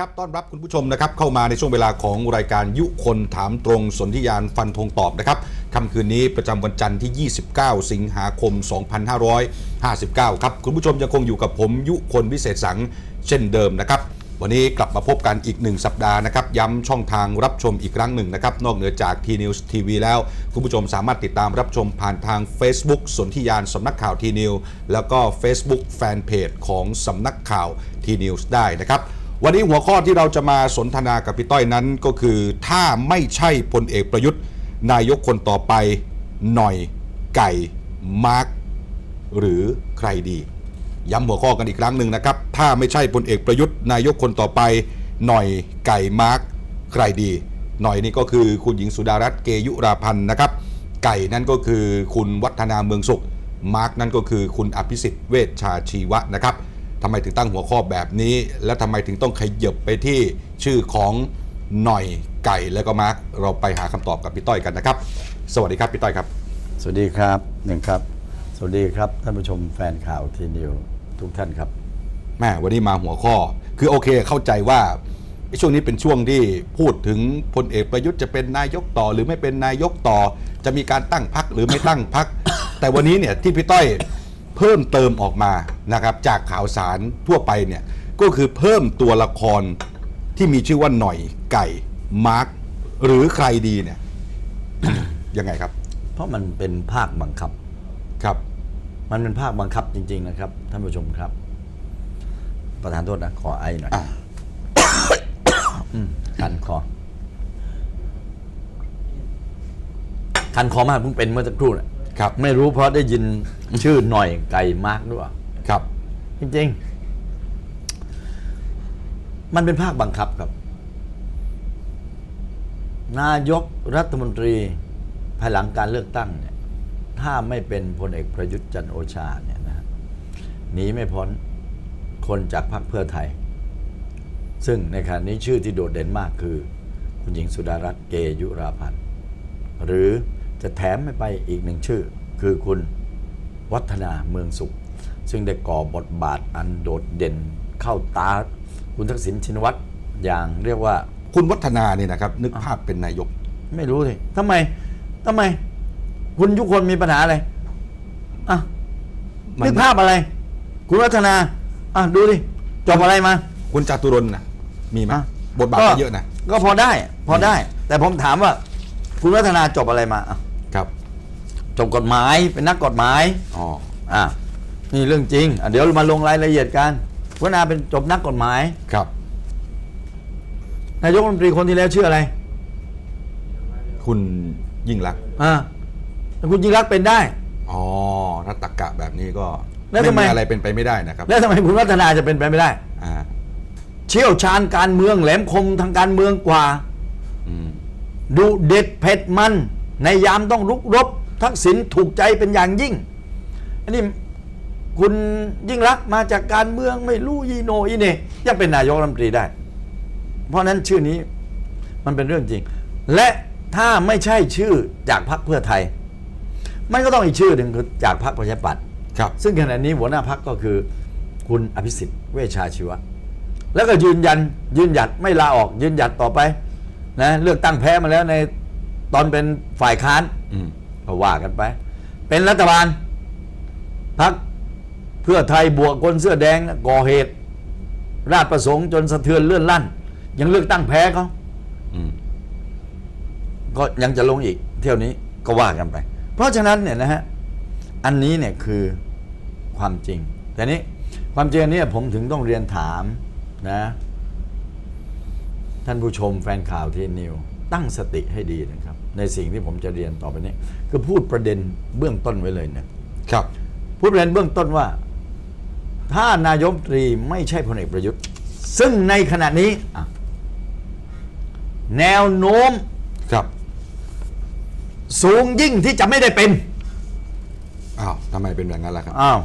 ครับ ต้อนรับคุณผู้ชมนะครับเข้ามาในช่วงเวลาของรายการยุคนถามตรงสนธิยานฟันธงตอบนะครับค่ำคืนนี้ประจำวันจันทร์ที่ 29 สิงหาคม 2559 ครับ คุณผู้ชมยังคงอยู่กับผมยุคนวิเศษสังเช่นเดิมนะครับวันนี้กลับมาพบกันอีกหนึ่งสัปดาห์นะครับ ย้ำช่องทางรับชมอีกครั้งหนึ่งนะครับ นอกเหนือจาก T News TV แล้ว คุณผู้ชมสามารถติดตามรับชมผ่านทาง Facebook สนธิยานสำนักข่าว T News แล้วก็ Facebook Fanpage ของสำนักข่าว T News ได้นะครับ วันนี้หัวข้อที่เราจะมาสนทนากับพี่ต้อยนั้นก็คือถ้าไม่ใช่พลเอกประยุทธ์ นายกคนต่อไป หน่อย ไก่ มาร์กหรือใครดี ย้ำหัวข้อกันอีกครั้งหนึ่งนะครับ ถ้าไม่ใช่พลเอกประยุทธ์ นายกคนต่อไป หน่อยไก่มาร์กใครดี หน่อยนี่ก็คือคุณหญิงสุดารัตน์เกยุราพันธ์นะครับ ไก่นั่นก็คือคุณวัฒนาเมืองสุข มาร์กนั่นก็คือคุณอภิสิทธิ์เวชชาชีวะนะครับ ทำไมถึงตั้งหัวข้อแบบนี้ และทำไมถึงต้องขยับไปที่ชื่อของหน่อยไก่แล้วก็มาร์กเราไปหาคำตอบกับพี่ต้อยกันนะครับ สวัสดีครับพี่ต้อยครับ สวัสดีครับหนึ่งครับ สวัสดีครับท่านผู้ชมแฟนข่าวทีนิวทุกท่านครับแม่วันนี้มาหัวข้อ คือโอเคเข้าใจว่าไอ้ช่วงนี้เป็นช่วงที่พูดถึงพลเอกประยุทธ์จะเป็นนายกต่อ หรือไม่เป็นนายกต่อ จะมีการตั้งพักหรือไม่ตั้งพัก แต่วันนี้เนี่ยที่พี่ต้อย เพิ่มเติมออกมานะครับจากข่าวสารทั่วไปเนี่ยก็คือเพิ่มตัวละครที่มีชื่อว่าหน่อยไก่มาร์กหรือใครดีเนี่ย ยังไงครับ เพราะมันเป็นภาคบังคับ ครับ มันเป็นภาคบังคับจริง ๆ นะครับ ท่านผู้ชมครับ ประธานโทษนะ ขอไอหน่อยอะ อืมคันคอ คันคอมากเพิ่งเป็นเมื่อสักครู่นะ ครับไม่รู้เพราะได้ยินชื่อหน่อยไก่มากด้วยครับ จริง ๆ มันเป็นภาคบังคับครับ นายกรัฐมนตรี ภายหลังการเลือกตั้งเนี่ย ถ้าไม่เป็นพลเอกประยุทธ์จันทร์โอชาเนี่ยนะฮะหนีไม่พ้นคนจากพรรคเพื่อไทย ซึ่งในขณะนี้ชื่อที่โดดเด่นมากคือ คุณหญิงสุดารัตน์เกยุราพันธ์หรือ จะแถมไม่ไปอีกหนึ่งชื่อ คือคุณวัฒนาเมืองสุข ซึ่งได้ก่อบทบาทอันโดดเด่นเข้าตา คุณทักษิณชินวัตรอย่างเรียกว่าคุณวัฒนาเนี่ยนะครับ นึกภาพเป็นนายก ไม่รู้สิทำไมทำไม คุณยุคนมีปัญหาอะไรอะมันนึกภาพอะไร คุณวัฒนาอะดูดิจบอะไรมา คุณจตุรนต์นะมีไหมอะบทบาทก็เยอะนะก็พอได้ พอได้ แต่ผมถามว่า คุณวัฒนาจบอะไรมาอะครับ จบกฎหมายเป็นนักกฎหมายอ๋ออะนี่เรื่องจริงอะเดี๋ยวมาลงรายละเอียดกันคุณวัฒนาเป็นจบนักกฎหมายครับ นายกรัฐมนตรีคนที่แล้วชื่ออะไร คุณยิ่งรักษณ์อ่าแต่คุณยิ่งรักษณ์เป็นได้ อ๋อรัตกะแบบนี้ก็แล้วทำไมอะไรเป็นไปไม่ได้นะครับแล้วทำไมคุณวัฒนาจะเป็นไปไม่ได้ อ่าเชี่ยวชาญการเมืองแหลมคมทางการเมืองกว่า อืม ดุเด็ดเผ็ดมัน ในยามต้องรุกรบ ทักษิณถูกใจเป็นอย่างยิ่ง อันนี้คุณยิ่งรักษณ์มาจากการเมืองไม่รู้ยีโนอีเหนยังเป็นนายกรัฐมนตรีได้ เพราะฉะนั้นชื่อนี้มันเป็นเรื่องจริง และถ้าไม่ใช่ชื่อจากพรรคเพื่อไทย มันก็ต้องอีกชื่อหนึ่งคือจากพรรคประชาธิปัตย์ครับซึ่งขณะนี้หัวหน้าพักก็คือคุณอภิสิทธิ์เวชชาชีวะ แล้วก็ยืนยันยืนหยัดไม่ลาออกยืนหยัดต่อไปนะเลือกตั้งแพ้มาแล้วในตอนเป็นฝ่ายค้านอืม ก็ว่ากันไป เป็นรัฐบาลพักเพื่อไทยบวกคนเสื้อแดงนะก่อเหตุ ราชประสงค์จนสะเทือนเลื่อนลั่น ยังเลือกตั้งแพ้เขาอืมก็ยังจะลงอีก เที่ยวนี้ก็ว่ากันไป เพราะฉะนั้นเนี่ยนะฮะอันนี้เนี่ยคือความจริง แต่นี้ความจริงอันนี้ผมถึงต้องเรียนถามนะ ท่านผู้ชมแฟนข่าวที่นิว ตั้งสติให้ดีนะครับ ในสิ่งที่ผมจะเรียนต่อไปนี้ คือพูดประเด็นเบื้องต้นไว้เลยนะครับ พูดประเด็นเบื้องต้นว่า ถ้านายกรัฐมนตรีไม่ใช่พลเอกประยุทธ์ ซึ่งในขณะนี้อะแนวโน้มครับ สูงยิ่งที่จะไม่ได้เป็นอ้าวทำไมเป็นแบบนั้นล่ะครับอ้าว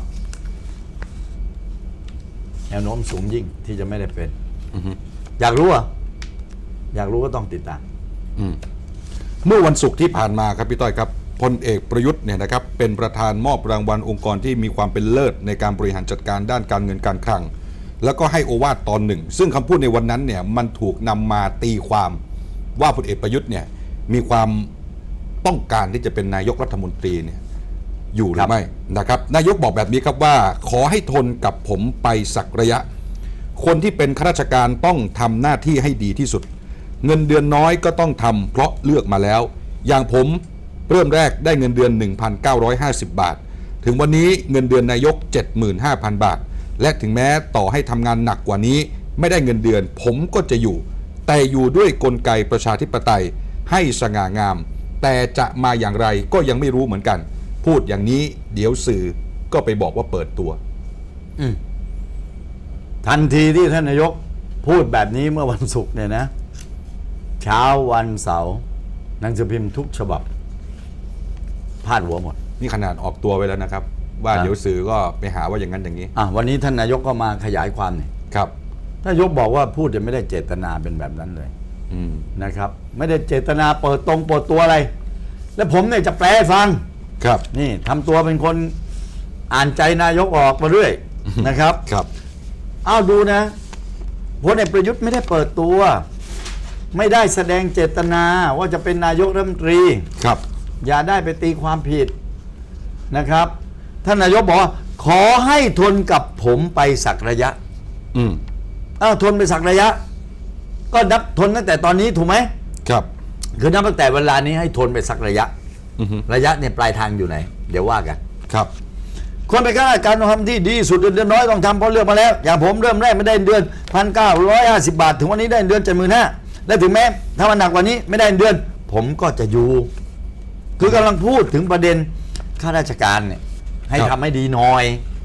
แนวโน้มสูงยิ่งที่จะไม่ได้เป็นอือฮึอยากรู้เหรอะอยากรู้ก็ต้องติดตาม อืมเมื่อวันศุกร์ที่ผ่านมาครับพี่ต้อยครับ พลเอกประยุทธ์เนี่ยนะครับเป็นประธานมอบรางวัลองค์กรที่มีความเป็นเลิศในการบริหารจัดการด้านการเงินการคลัง แล้วก็ให้โอวาทตอนหนึ่ง ซึ่งคำพูดในวันนั้นเนี่ยมันถูกนำมาตีความว่าพลเอกประยุทธ์เนี่ยมีความต้องการที่จะเป็นนายกรัฐมนตรีเนี่ยอยู่หรือไม่นะครับนายกบอกแบบนี้ครับว่า ขอให้ทนกับผมไปสักระยะ คนที่เป็นข้าราชการต้องทำหน้าที่ให้ดีที่สุด เงินเดือนน้อยก็ต้องทำเพราะเลือกมาแล้ว อย่างผม เริ่มแรกได้เงินเดือน 1,950 บาท ถึงวันนี้เงินเดือนนายก 75,000 บาท และถึงแม้ต่อให้ทำงานหนักกว่านี้ ไม่ได้เงินเดือน ผมก็จะอยู่ แต่อยู่ด้วยกลไกประชาธิปไตย ให้สง่างาม แต่จะมาอย่างไรก็ยังไม่รู้เหมือนกัน พูดอย่างนี้เดี๋ยวสื่อก็ไปบอกว่าเปิดตัวทันทีที่ท่านนายกพูดแบบนี้เมื่อวันศุกร์เนี่ยนะ เช้าวันเสาร์หนังสือพิมพ์ทุกฉบับ พาดหัวหมดนี่ขนาดออกตัวไว้แล้วนะครับ ว่าครับ เดี๋ยวสื่อก็ไปหาว่าอย่างนั้นอย่างนี้อะวันนี้ท่านนายกก็มาขยายความเนี่ยครับ ท่านนายกบอกว่าพูดจะไม่ได้เจตนาเป็นแบบนั้นเลยอืมนะครับ ไม่ได้เจตนาเปิดตรงเปิดตัวอะไร แล้วผมเนี่ยจะแปลให้ฟัง ครับ นี่ทำตัวเป็นคนอ่านใจนายกออกมาเรื่อย นะครับ ครับเอาดูนะพลเอกประยุทธ์ไม่ได้เปิดตัว ไม่ได้แสดงเจตนาว่าจะเป็นนายกรัฐมนตรี ครับ อย่าได้ไปตีความผิดนะครับ ท่านนายกบอกว่าขอให้ทนกับผมไปสักระยะ อืมอ้าวทนไปสักระยะ ก็นับทนตั้งแต่ตอนนี้ถูกไหมครับ คือนับตั้งแต่เวลานี้ให้ทนไปสักระยะ อือฮึระยะเนี่ยปลายทางอยู่ไหน เดี๋ยวว่ากัน ครับ คนไปนข้าราชการต้องทำที่ดีสุดเดือนน้อยต้องทำเพราะเลือกมาแล้ว อย่างผมเริ่มแรกไม่ได้เดือนพันเก้าร้อยห้าสิบาท ถึงวันนี้ได้เดือนเจ็ดหมื่นห้าและถึงแม้ถ้ามันหนักกว่านี้ไม่ได้เดือน ผมก็จะอยู่ คือกำลังพูดถึงประเด็นข้าราชการเนี่ยให้คทำรับให้ดีหน่อย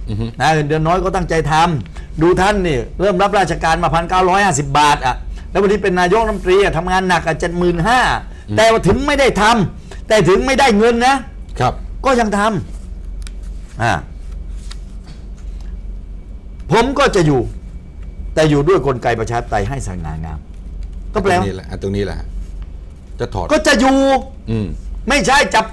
อือฮึนะเงินเดือนน้อยก็ตั้งใจทำดูท่านนี่เริ่มรับราชการมาพันเก้าร้อยห้าสิบาทอะแล้ววันนี้เป็นนายกรัฐมนตรีอะทำงานหนักอะเจ็ดหมื่นห้าแต่ว่าถึงไม่ได้ทำแต่ถึงไม่ได้เงินนะครับ ก็ยังทำอ่าผมก็จะอยู่ แต่อยู่ด้วยกลไกประชาธิปไตยให้สง่างาม ก็แปลตรงว่านี้แหละอะตรงนี้แหละฮะจะถอดก็จะอยู่ อืม ไม่ใช่จับ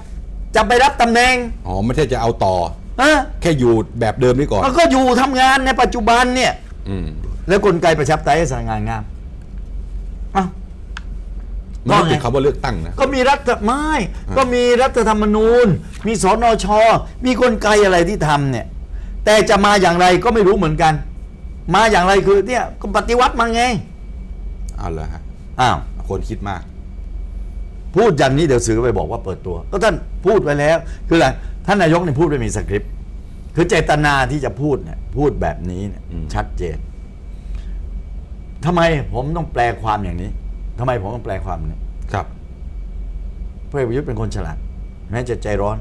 จะไปรับตำแหน่งอ๋อไม่ใช่จะเอาต่อเออแค่อยู่แบบเดิมนี่ก่อน มันก็อยู่ทำงานในปัจจุบันเนี่ย อืมแล้วกลไกประชาธิปไตยให้สง่างามอ้าว มันต้องว่าไง ติดคำว่าเลือกตั้งนะ ก็มีรัฐไม่ก็มีรัฐธรรมนูญ มีสนช มีกลไกอะไรที่ทำเนี่ย แต่จะมาอย่างไรก็ไม่รู้เหมือนกัน มาอย่างไรคือเนี่ยก็ปฏิวัติมาไงเอาละฮะอ้าวคนคิดมาก พูดอย่างนี้เดี๋ยวสื่อไปบอกว่าเปิดตัว ก็ท่านพูดไว้แล้ว คืออะไรท่านนายกเนี่ยพูดไม่มีสคริปต์คือเจตนาที่จะพูดเนี่ยพูดแบบนี้เนี่ยอืมชัดเจนทำไมผมต้องแปลความอย่างนี้ทำไมผมต้องแปลความเนี่ยครับพลเอกประยุทธ์เป็นคนฉลาดแม้จะใจร้อน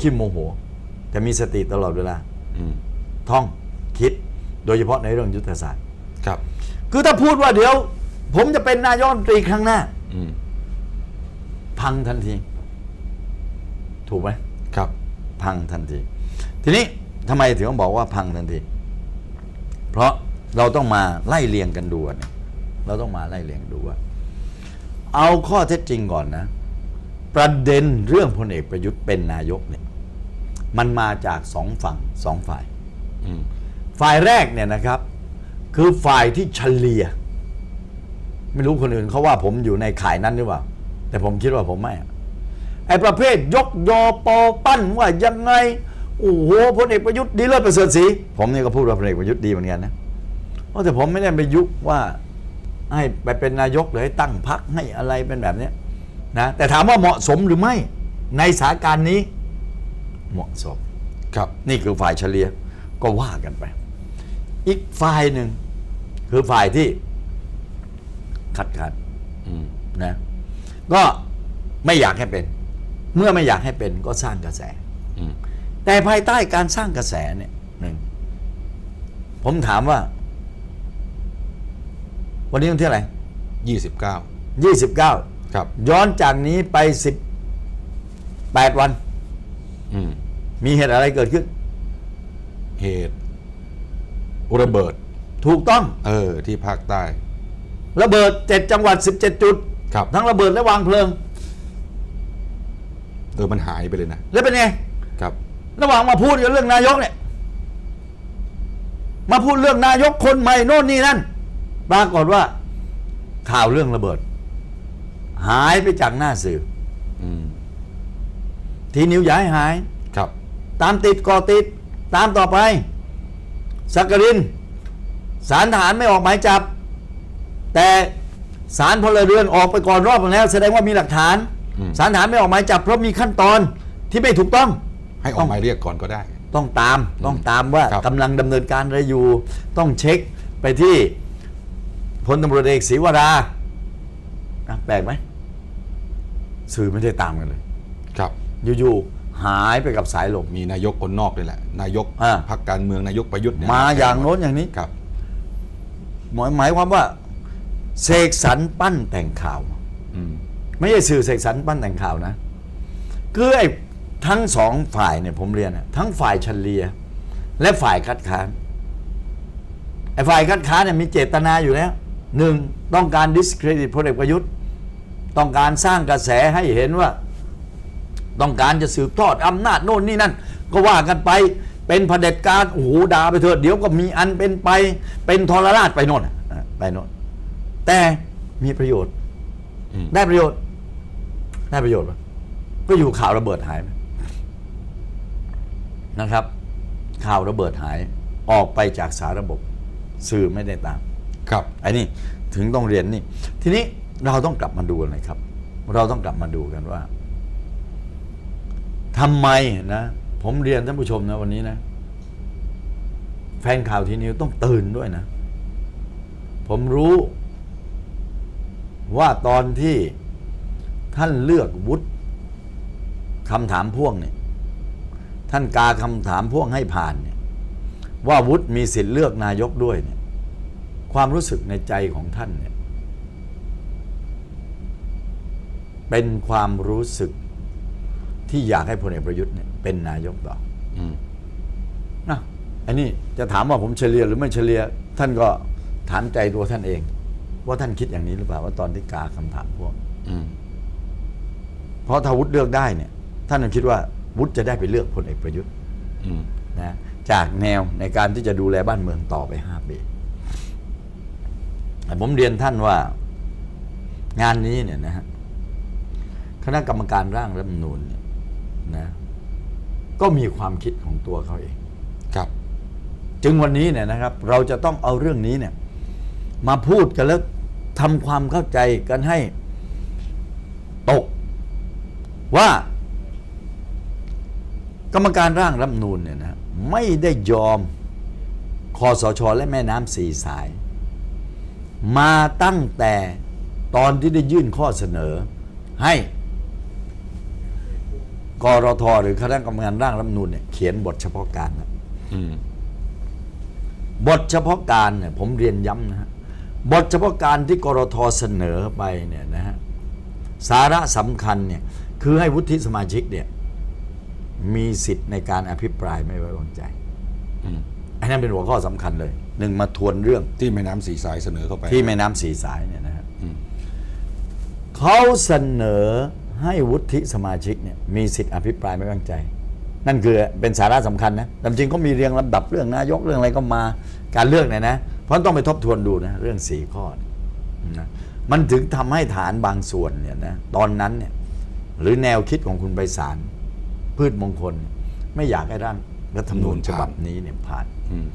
ขี้โมโห แต่มีสติตลอดเวลาอืมท่องคิด โดยเฉพาะในเรื่องยุทธศาสตร์ ครับ คือถ้าพูดว่าเดี๋ยว ผมจะเป็นนายกรัฐมนตรีครั้งหน้าอืม พังทันที ถูกไหมครับ พังทันที ทีนี้ทำไมถึงต้องบอกว่าพังทันที เพราะเราต้องมาไล่เรียงกันดูเนี่ยเราต้องมาไล่เรียงดูว่า เอาข้อเท็จจริงก่อนนะ ประเด็นเรื่องพลเอกประยุทธ์เป็นนายกเนี่ย มันมาจากสองฝั่งสองฝ่ายอืมฝ่ายแรกเนี่ยนะครับ คือฝ่ายที่เฉลี่ย ไม่รู้คนอื่นเขาว่าผมอยู่ในข่ายนั้นหรือเปล่า แต่ผมคิดว่าผมไม่อะไอ้ประเภทยกยอปอปั้นว่ายังไง โอ้โหพลเอกประยุทธ์ดีเลิศประเสริฐศรีผมเนี่ยก็พูดว่าพลเอกประยุทธ์ดีเหมือนกันนะเพราะแต่ผมไม่ได้ไปยุว่าให้ไปเป็นนายกหรือให้ตั้งพรรคให้อะไรเป็นแบบเนี้ยนะแต่ถามว่าเหมาะสมหรือไม่ในสถานการณ์นี้ เหมาะสมครับนี่คือฝ่ายเฉลี่ยก็ว่ากันไป อีกฝ่ายหนึ่งคือฝ่ายที่คัดค้านอืมนะ ก็ไม่อยากให้เป็น เมื่อไม่อยากให้เป็นก็สร้างกระแสอืมแต่ภายใต้การสร้างกระแสเนี่ยหนึ่งผมถามว่า วันนี้วันที่อะไหรยี่สิบเก้ายี่สิบเก้าครับ ย้อนจากนี้ไปสิบแปดวันอืมมีเหตุอะไรเกิดขึ้น เหตุระเบิด ถูกต้อง เออ ที่ภาคใต้ ระเบิดเจ็ดจังหวัดสิบเจ็ดจุด ครับ ทั้งระเบิดและวางเพลิง เออมันหายไปเลยนะ แล้วเป็นไง ครับ ระหว่างมาพูดกันเรื่องนายกเนี่ย มาพูดเรื่องนายกคนใหม่โน่นนี่นั่นปรากฏว่า ข่าวเรื่องระเบิด หายไปจากหน้าสื่ออืมทีนิวย้ายหาย ครับ ตามติดก่อติด ตามต่อไปสักกรินสารทหารไม่ออกหมายจับ แต่ สารพลเรือนออกไปก่อนรอบหนึ่งแล้ว แสดงว่ามีหลักฐานอืมสารทหารไม่ออกหมายจับเพราะมีขั้นตอนที่ไม่ถูกต้อง ให้ออกหมายเรียกก่อนก็ได้ ต้องตามต้องตามว่าครับกำลังดำเนินการอะไรอยู่ ต้องเช็คไปที่พลตำรวจเอกศรีวราอะแปลกไหมสื่อไม่ได้ตามกันเลย ครับ อยู่ๆหายไปกับสายลมมีนายกคนนอกเลยแหละ นายกอ่าพรรคการเมืองนายกประยุทธ์เนี่มาอย่างโน้นอย่างนี้ครับหมายหมายความว่า เสกสรรปั้นแต่งข่าวอืมไม่ใช่สื่อเสกสรรปั้นแต่งข่าวนะ คือไอ้ทั้งสองฝ่ายเนี่ยผมเรียนนะทั้งฝ่ายเฉลีย และฝ่ายคัดค้านไอ้ฝ่ายคัดค้านเนี่ยมีเจตนาอยู่แล้วหนึ่งต้องการ discredit พลเอกประยุทธ์ ต้องการสร้างกระแสให้เห็นว่า ต้องการจะสืบทอดอำนาจโน่นนี่นั่น ก็ว่ากันไปเป็นเผด็จการโอ้โหด่าไปเถอะเดี๋ยวก็มีอันเป็นไป เป็นทรราชไปโน่นอะไปโน่น แต่มีประโยชน์อืมได้ประโยชน์ ได้ประโยชน์ปะก็อยู่ข่าวระเบิดหายไปนะครับ ข่าวระเบิดหายออกไปจากสาระบบ สื่อไม่ได้ตาม ครับไอ้นี่ถึงต้องเรียนนี่ ทีนี้เราต้องกลับมาดูกันเลยครับ เราต้องกลับมาดูกันว่าทำไมนะ ผมเรียนท่านผู้ชมนะวันนี้นะ แฟนข่าวทีนิวต้องตื่นด้วยนะ ผมรู้ ว่าตอนที่ท่านเลือกวุฒิคำถามพ่วงเนี่ยท่านกาคำถามพ่วงให้ผ่านเนี่ยว่าวุฒิมีสิทธิ์เลือกนายกด้วยเนี่ยความรู้สึกในใจของท่านเนี่ยเป็นความรู้สึกที่อยากให้พลเอกประยุทธ์เนี่ยเป็นนายกต่ออืมนะอันนี้จะถามว่าผมเฉลียหรือไม่เฉลียท่านก็ถามใจตัวท่านเอง ว่าท่านคิดอย่างนี้หรือเปล่าว่าตอนที่กาคำถามพวกอืมเพราะถ้าวุฒิเลือกได้เนี่ย ท่านคิดว่าวุฒิจะได้ไปเลือกพลเอกประยุทธ์อืมนะจากแนวในการที่จะดูแลบ้านเมืองต่อไปห้าปีแต่ผมเรียนท่านว่างานนี้เนี่ยนะฮะคณะกรรมการร่างรัฐธรรมนูญเนี่ยนะ ก็มีความคิดของตัวเขาเอง ครับ จึงวันนี้เนี่ยนะครับ เราจะต้องเอาเรื่องนี้เนี่ย มาพูดกันแล้ว ทำความเข้าใจกันให้ตก ว่ากรรมการร่างรัฐธรรมนูญเนี่ยนะไม่ได้ยอมคอสชและแม่น้ำสี่สาย มาตั้งแต่ตอนที่ได้ยื่นข้อเสนอ ให้กรทหรือคณะกรรมการร่างรัฐธรรมนูญเนี่ยเขียนบทเฉพาะการนะอืมบทเฉพาะการเนี่ยผมเรียนย้ำนะฮะ บทเฉพาะการที่กรทเสนอไปเนี่ยนะฮะสาระสำคัญเนี่ยคือให้วุฒิสมาชิกเนี่ยมีสิทธิ์ในการอภิปรายไม่ไว้วางใจอืมอันนั้นเป็นหัวข้อสำคัญเลยหนึ่งมาทวนเรื่องที่แม่น้ำสีสายเสนอเข้าไป ที่แม่น้ำสีสายเนี่ยนะฮะอืมเขาเสนอให้วุฒิสมาชิกเนี่ยมีสิทธิ์อภิปรายไม่ไว้วางใจ นั่นคือเป็นสาระสำคัญนะแต่จริงก็มีเรียงลำดับเรื่องนายกเรื่องอะไรก็มาการเลือกเนี่ยนะ เพราะต้องไปทบทวนดูนะเรื่องสี่ข้อเนี่ยนะมันถึงทำให้ฐานบางส่วนเนี่ยนะตอนนั้นเนี่ยหรือแนวคิดของคุณไพศาลพืชมงคลเนี่ยไม่อยากให้ร่างรัฐธรรมนูญฉบับนี้เนี่ยผ่านอืม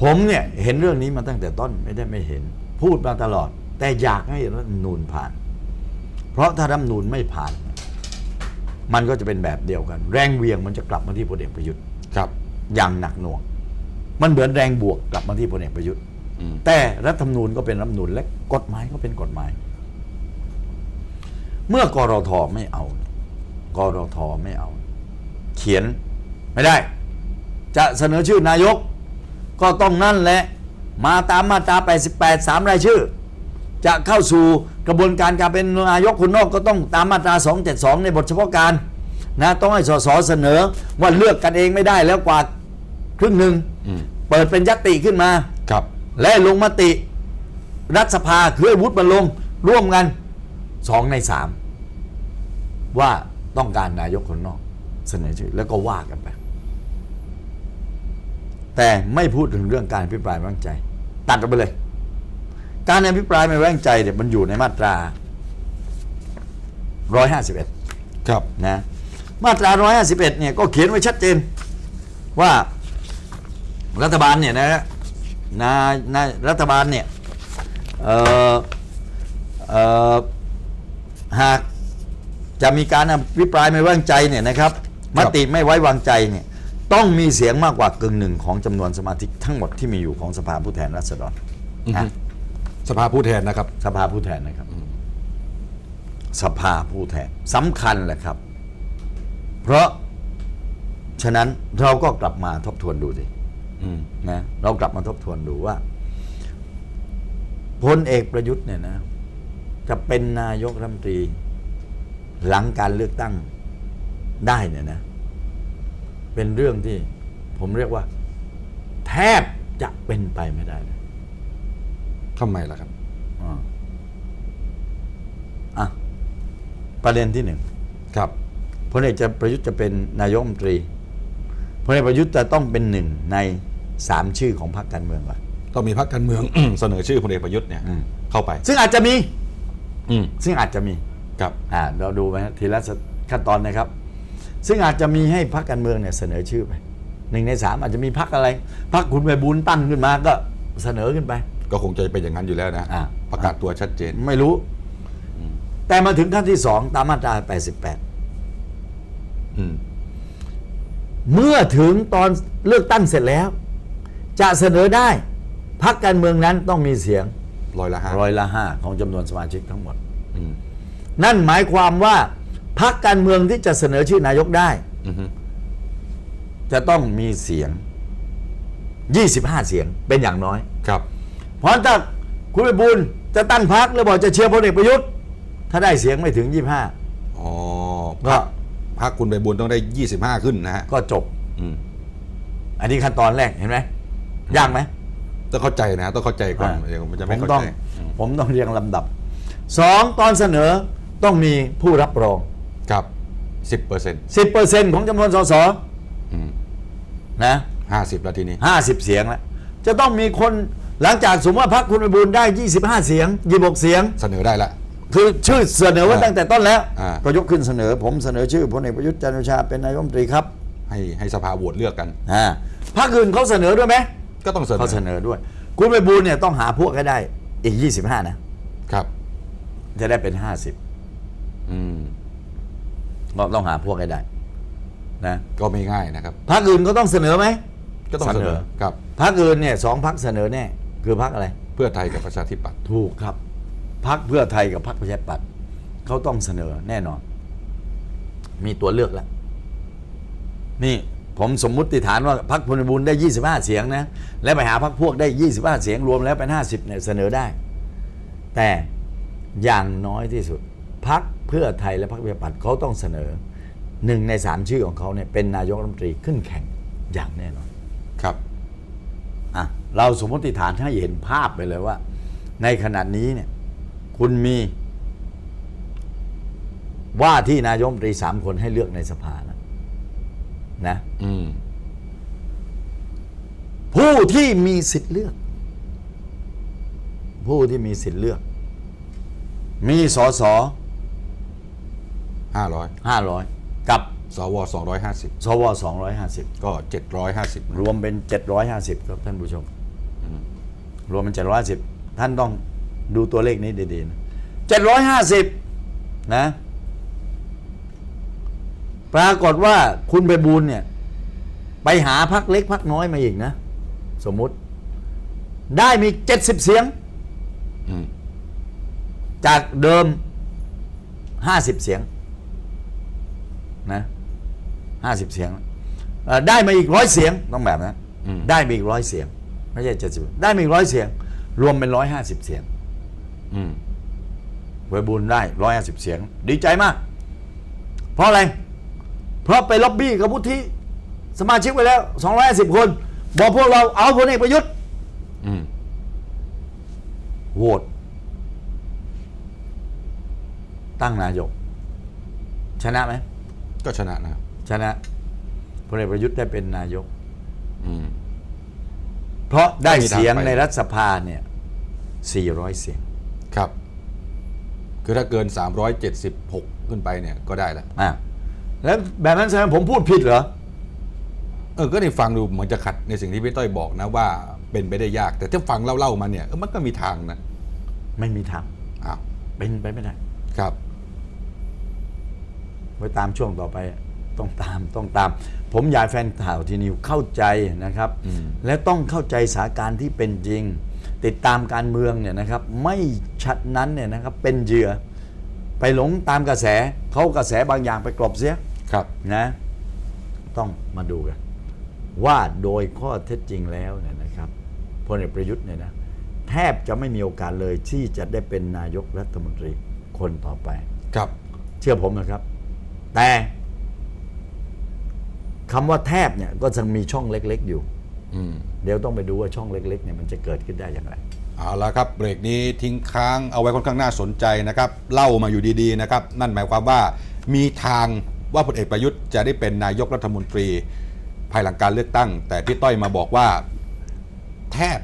ผมเนี่ยเห็นเรื่องนี้มาตั้งแต่ต้นไม่ได้ไม่เห็น พูดมาตลอด แต่อยากให้รัฐธรรมนูญผ่าน เพราะถ้ารัฐธรรมนูญไม่ผ่าน มันก็จะเป็นแบบเดียวกัน แรงเหวียงมันจะกลับมาที่พลเอกประยุทธ์ครับ อย่างหนักหน่วง มันเหมือนแรงบวกกลับมาที่พลเอกประยุทธ์อืมแต่รัฐธรรมนูญก็เป็นรัฐธรรมนูญและกฎหมายก็เป็นกฎหมาย เมื่อกรทไม่เอา กรทไม่เอา เขียนไม่ได้ จะเสนอชื่อนายก ก็ต้องนั่นแหละ มาตามมาตรา 88 3 รายชื่อ จะเข้าสู่กระบวนการการเป็นนายกคนนอกก็ต้องตามมาตรา 272 ในบทเฉพาะการนะต้องให้สสเสนอว่าเลือกกันเองไม่ได้แล้วกว่า ครึ่งหนึ่งอืมเปิดเป็นยติขึ้นมาครับ และลงมติ รัฐสภาคือให้วุฒิมาลงร่วมกันสองในสามว่าต้องการนายกคนนอกเสนอชื่อแล้วก็ว่ากันไป แต่ไม่พูดถึงเรื่องการอภิปรายไม่ไว้วางใจ ตัดออกไปเลย การอภิปรายไม่ไว้วางใจเนี่ยมันอยู่ในมาตรา151 ครับนะมาตรา 151 เนี่ยก็เขียนไว้ชัดเจนว่า รัฐบาลเนี่ยนะฮะนานารัฐบาลเนี่ยเอ่อเอ่อหากจะมีการอภิปรายไม่ไว้วางใจเนี่ยนะครับมติไม่ไว้วางใจเนี่ยต้องมีเสียงมากกว่ากึ่งหนึ่งของจำนวนสมาชิกทั้งหมดที่มีอยู่ของสภาผู้แทนราษฎรอือฮึนะสภาผู้แทนนะครับ สภาผู้แทนนะครับ สภาผู้แทนสำคัญแหละครับ เพราะฉะนั้นเราก็กลับมาทบทวนดูสิอืม นะเรากลับมาทบทวนดูว่าพลเอกประยุทธ์เนี่ยนะ จะเป็นนายกรัฐมนตรี หลังการเลือกตั้งได้เนี่ยนะ เป็นเรื่องที่ผมเรียกว่า แทบจะเป็นไปไม่ได้เลยทำไมล่ะครับอ่าอะประเด็นที่หนึ่งครับพลเอกจะประยุทธ์จะเป็นนายกรัฐมนตรีพลเอกประยุทธ์จะต้องเป็นหนึ่งใน สามชื่อของพรรคการเมืองก่อนต้องมีพรรคการเมือง เสนอชื่อพลเอกประยุทธ์เนี่ยอืมเข้าไป ซึ่งอาจจะมีอืมซึ่งอาจจะมีครับอ่าเราดูไปฮะทีละขั้นตอนนะครับ ซึ่งอาจจะมีให้พรรคการเมืองเนี่ยเสนอชื่อไปหนึ่งในสามอาจจะมีพรรคอะไรพรรคคุณไปบุญตั้งขึ้นมาก็เสนอขึ้นไป ก็คงจะเป็นอย่างนั้นอยู่แล้วนะอ่าประกาศตัวชัดเจนไม่รู้อืมแต่มาถึงขั้นที่สองตามมาตรา88อืมเมื่อถึงตอนเลือกตั้งเสร็จแล้ว จะเสนอได้พรรคการเมืองนั้นต้องมีเสียงร้อยละห้าร้อยละห้าของจำนวนสมาชิกทั้งหมด อืมนั่นหมายความว่าพรรคการเมืองที่จะเสนอชื่อนายกได้ อือฮึจะต้องมีเสียง 25 เสียงเป็นอย่างน้อย ครับ เพราะถ้าคุณไปบุญจะตั้งพรรคแล้วบอกจะเชียร์พลเอกประยุทธ์ ถ้าได้เสียงไม่ถึงอ๋อก็พรรคพรรคคุณใบบุญต้องได้ยี่สิบห้าขึ้นนะฮะ25ก็จบ อืม อันนี้ขั้นตอนแรกเห็นไหม ยากไหมต้องเข้าใจนะต้องเข้าใจก่อนอ่าเดี๋ยวมันจะผไม่มเข้าต้องใจอืมผมต้องเรียงลำดับสองตอนเสนอต้องมีผู้รับรองครับสิบเปอร์เซ็นต์10%ของจำนวนสสนะห้าสิบแล้วทีนี้50เสียงแล้วจะต้องมีคนหลังจากสมมติว่าพรรคคุณไปบูลย์ได้25เสียง26เสียง เสนอได้ละคือชื่อเสนอไว้อ่าตั้งแต่ต้นแล้วอ่าก็ยกขึ้นเสนอ ผมเสนอชื่อพลเอกประยุทธ์จันทร์โอชาเป็นนายกรัฐมนตรีครับ ให้ให้สภาโหวตเลือกกันอ่าพรรคอื่นเขาเสนอด้วยไหม ก็ต้องเสนอเขาเสนอด้วย คุณไปบูลย์เนี่ยต้องหาพวกให้ได้อีก25นะครับ จะได้เป็นอืม50ก็ต้องหาพวกให้ได้ นะก็ไม่ง่ายนะครับพรรคอื่นก็ต้องเสนอไหมก็ต้องเสนอครับพรรคอื่นเนี่ยสองพรรคเสนอแน่คือพรรคอะไร เพื่อไทยกับประชาธิปัตย์ถูกครับพรรคเพื่อไทยกับพรรคประชาธิปัตย์เขาต้องเสนอแน่นอน มีตัวเลือกแล้วนี่ ผมสมมุติฐานว่าพรรคพลบุญได้ 25 เสียงนะ และไปหาพรรคพวกได้ 25 เสียงรวมแล้วเป็น 50เนี่ยเสนอได้ แต่อย่างน้อยที่สุดพรรคเพื่อไทยและพรรคประชาธิปัตย์เขาต้องเสนอหนึ่งในสามชื่อของเขาเนี่ยเป็นนายกรัฐมนตรีขึ้นแข่งอย่างแน่นอนครับอะเราสมมติฐานให้เห็นภาพไปเลยว่า ในขณะนี้เนี่ย คุณมี ว่าที่นายกรัฐมนตรีสามคนให้เลือกในสภา นะนะอืมผู้ที่มีสิทธิ์เลือก ผู้ที่มีสิทธิ์เลือก มีสอสอห้าร้อยห้าร้อยกับสวสองร้อยห้าสิบสวสองร้อยห้าสิบก็เจ็ดร้อยห้าสิบรวมเป็นเจ็ดร้อยห้าสิบครับท่านผู้ชมรวมเป็นเจ็ดร้อยสิบท่านต้องดูตัวเลขนี้ดีๆนะเจ็ดร้อยห้าสิบนะ ปรากฏว่าคุณไปบูลย์เนี่ย ไปหาพักเล็กพักน้อยมาอีกนะ สมมุติ ได้มีเจ็ดสิบเสียงอืมจากเดิมห้าสิบเสียง นะห้าสิบเสียงเอ่อได้มาอีกร้อยเสียงต้องแบบนั้นอืมได้มาอีกร้อยเสียงไม่ใช่เจ็ดสิบได้มาอีกร้อยเสียง รวมเป็นร้อยห้าสิบเสียงอืมเวบุญได้ร้อยห้าสิบเสียง ดีใจมาก เพราะอะไร เพราะไปล็อบบี้กับวุฒิสมาชิกไปแล้วสองร้อยสิบคน บอกพวกเราเอาพลเอกประยุทธ์อืมโหวตตั้งนายก ชนะไหม ก็ชนะนะครับชนะพลเอกประยุทธ์ได้เป็นนายก อืม เพราะได้ไม่มีทางเสียงไปในรัฐสภาเนี่ย 400 เสียง ครับ คือถ้าเกิน 376 ขึ้นไปเนี่ยก็ได้แล้วอะ แล้วแบบนั้นแสดงว่าผมพูดผิดเหรอเออก็ได้ฟังดูเหมือนจะขัดในสิ่งที่พี่ต้อยบอกนะว่าเป็นไปได้ยาก แต่ถ้าฟังเล่าๆมาเนี่ยเออมันก็มีทางนะไม่มีทางอ้าวเป็นไปไม่ได้ครับไว้ตามช่วงต่อไปต้องตามต้องตาม ผมอยากให้แฟนข่าวทีนิวเข้าใจนะครับอืมและต้องเข้าใจสถานการณ์ที่เป็นจริง ติดตามการเมืองเนี่ยนะครับ ไม่ชัดนั้นเนี่ยนะครับเป็นเหยื่อ ไปหลงตามกระแสเขากระแสบางอย่างไปกลบเสีย ครับนะ ต้องมาดูกัน ว่าโดยข้อเท็จจริงแล้วเนี่ยนะครับพลเอกประยุทธ์เนี่ยนะแทบจะไม่มีโอกาสเลยที่จะได้เป็นนายกรัฐมนตรีคนต่อไป ครับ เชื่อผมนะครับ แต่คำว่าแทบเนี่ยก็ยังมีช่องเล็ก ๆ อยู่อืมเดี๋ยวต้องไปดูว่าช่องเล็ก ๆ เนี่ยมันจะเกิดขึ้นได้อย่างไรเอาละครับเบรกนี้ทิ้งค้างเอาไว้ค่อนข้างน่าสนใจนะครับ เล่ามาอยู่ดีๆนะครับ นั่นหมายความว่ามีทาง ว่าพลเอกประยุทธ์จะได้เป็นนายกรัฐมนตรีภายหลังการเลือกตั้ง แต่พี่ต้อยมาบอกว่าแทบ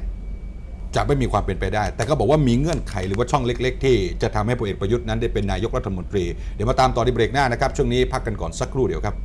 จะไม่มีความเป็นไปได้ แต่ก็บอกว่ามีเงื่อนไขหรือว่าช่องเล็ก ๆ ที่จะทำให้พลเอกประยุทธ์นั้นได้เป็นนายกรัฐมนตรี เดี๋ยวมาตามต่อในเบรกหน้านะครับ ช่วงนี้พักกันก่อนสักครู่เดียวครับ